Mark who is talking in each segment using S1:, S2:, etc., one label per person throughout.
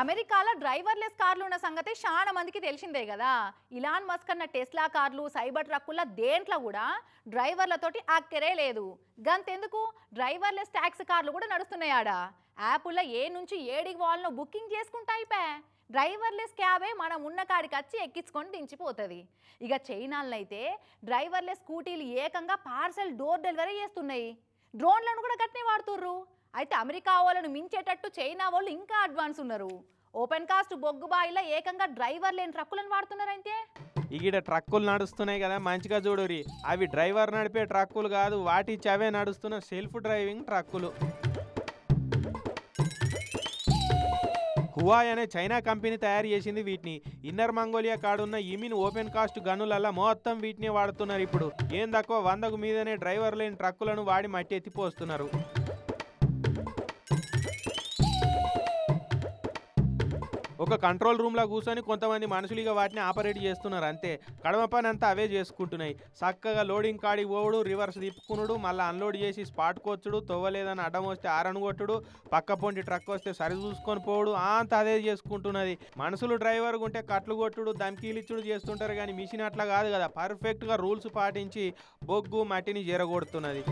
S1: అమెరికాలో డ్రైవర్లెస్ కార్లు ఉన్న సంగతి చాలా మందికి తెలిసిందే కదా. ఇలాన్ మస్క్ అన్న టెస్లా కార్లు సైబర్ ట్రక్కుల దేంట్లో కూడా డ్రైవర్లతోటి అక్కరే లేదు. గంతెందుకు? డ్రైవర్లెస్ ట్యాక్సీ కార్లు కూడా నడుస్తున్నాయాడ యాప్లో ఏ నుంచి ఏడికి వాళ్ళను బుకింగ్ చేసుకుంటా పే డ్రైవర్లెస్ క్యాబే మనం ఉన్న కాడికి వచ్చి ఎక్కించుకొని దించిపోతుంది. ఇక చైనాలనైతే డ్రైవర్లెస్ స్కూటీలు ఏకంగా పార్సల్ డోర్ డెలివరీ చేస్తున్నాయి. డ్రోన్లను కూడా గట్టినే వాడుతుర్రు. అయితే అమెరికా వాళ్ళను మించేటట్టు చైనా వాళ్ళు ఇంకా అడ్వాన్స్ ఉన్నారు. ఓపెన్ కాస్ట్ బొగ్గు బాయిలో ఏకంగా డ్రైవర్ లేని ట్రక్కులను వాడుతున్నారు అయితే
S2: ఈడ ట్రక్కులు నడుస్తున్నాయి కదా మంచిగా చూడురి అవి డ్రైవర్ నడిపే ట్రక్కులు కాదు వాటి చవే నడుస్తున్న సెల్ఫ్ డ్రైవింగ్ ట్రక్కులు. హువాయ్ అనే చైనా కంపెనీ తయారు చేసింది వీటిని. ఇన్నర్ మంగోలియా కాడున్న ఇమిన్ ఓపెన్ కాస్ట్ గనులల్లా మొత్తం వీటిని వాడుతున్నారు ఇప్పుడు. ఏం తక్కువ వందకు మీదనే డ్రైవర్ లేని ట్రక్కులను వాడి మట్టి ఎత్తిపోస్తున్నారు. ఒక కంట్రోల్ రూమ్లో కూర్చొని కొంతమంది మనుషులు ఇక వాటిని ఆపరేట్ చేస్తున్నారు అంతే. కడమ పని అంతా అవే చేసుకుంటున్నాయి. చక్కగా లోడింగ్ కాడికి పోవుడు రివర్స్ తిప్పుకునుడు మళ్ళీ అన్లోడ్ చేసి స్పాట్ కొచ్చుడు తవ్వలేదని అడ్డం వస్తే ఆరణ కొట్టుడు పక్క పొంటి ట్రక్ వస్తే సరి చూసుకొని పోవుడు అంత అంతా అదే చేసుకుంటున్నది. మనుషులు డ్రైవర్ ఉంటే కట్లు కొట్టుడు దమ్కీలు ఇచ్చుడు చేస్తుంటారు కానీ మిషన్ అట్లా కాదు కదా. పర్ఫెక్ట్గా రూల్స్ పాటించి బొగ్గు మట్టిని జరగొడుతున్నది.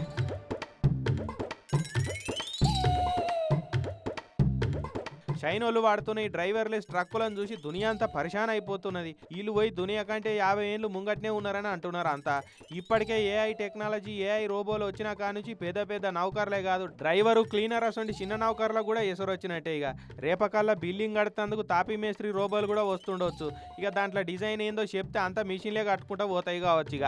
S2: చైనోళ్ళు వాడుతున్న ఈ డ్రైవర్లెస్ ట్రక్కులను చూసి దునియా అంతా పరిశాన్ అయిపోతున్నది. వీళ్ళు పోయి దునియా కంటే యాభై ఏళ్ళు ముంగట్నే ఉన్నారని అంటున్నారు అంతా. ఇప్పటికే ఏఐ టెక్నాలజీ ఏఐ రోబోలు వచ్చిన కానుంచి పెద్ద పెద్ద నౌకర్లే కాదు డ్రైవరు క్లీనర్ అసలు చిన్న నౌకర్లకు కూడా ఎసరు వచ్చినట్టే ఇక రేపకల్లా బిల్డింగ్ కడుతందుకు తాపీ మేస్త్రి రోబోలు కూడా వస్తుండొచ్చు. ఇక దాంట్లో డిజైన్ ఏందో చెప్తే అంతా మిషన్లే కట్టుకుంటా పోతాయి కావచ్చు ఇక